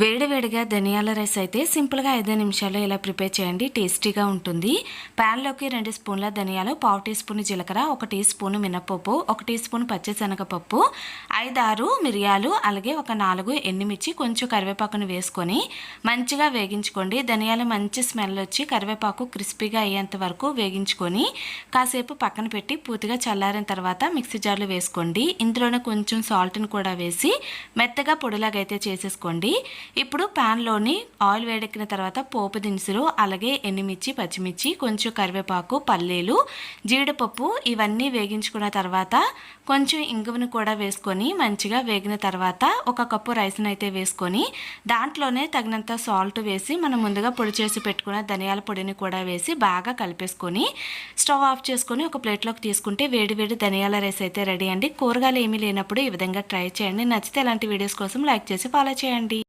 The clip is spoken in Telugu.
వేడివేడిగా ధనియాల రైస్ అయితే సింపుల్గా ఐదు నిమిషాల్లో ఇలా ప్రిపేర్ చేయండి. టేస్టీగా ఉంటుంది. ప్యాన్లోకి రెండు స్పూన్ల ధనియాలు పావు టీ స్పూన్ జీలకర్ర ఒక టీ స్పూన్ మినపప్పు ఒక టీ స్పూన్ పచ్చిశనగపప్పు ఐదారు మిరియాలు అలాగే ఒక నాలుగు ఎండుమిర్చి కొంచెం కరివేపాకును వేసుకొని మంచిగా వేగించుకోండి. ధనియాలు మంచి స్మెల్ వచ్చి కరివేపాకు క్రిస్పీగా అయ్యేంత వరకు వేగించుకొని కాసేపు పక్కన పెట్టి పూర్తిగా చల్లారిన తర్వాత మిక్సీ జార్లో వేసుకోండి. ఇందులోనే కొంచెం సాల్ట్ని కూడా వేసి మెత్తగా పొడిలాగైతే చేసేసుకోండి. ఇప్పుడు ప్యాన్లోని ఆయిల్ వేడెక్కిన తర్వాత పోపు దినుసులు అలాగే ఎండుమిర్చి పచ్చిమిర్చి కొంచెం కరివేపాకు పల్లీలు జీడిపప్పు ఇవన్నీ వేగించుకున్న తర్వాత కొంచెం ఇంగువను కూడా వేసుకొని మంచిగా వేగిన తర్వాత ఒక కప్పు రైస్ను అయితే వేసుకొని దాంట్లోనే తగినంత సాల్ట్ వేసి మనం ముందుగా పొడి చేసి పెట్టుకున్న ధనియాల పొడిని కూడా వేసి బాగా కలిపేసుకొని స్టవ్ ఆఫ్ చేసుకొని ఒక ప్లేట్లోకి తీసుకుంటే వేడి వేడి ధనియాల రైస్ అయితే రెడీ అండి. కూరగాయలు ఏమీ లేనప్పుడు ఈ విధంగా ట్రై చేయండి. నచ్చితే ఇలాంటి వీడియోస్ కోసం లైక్ చేసి ఫాలో చేయండి.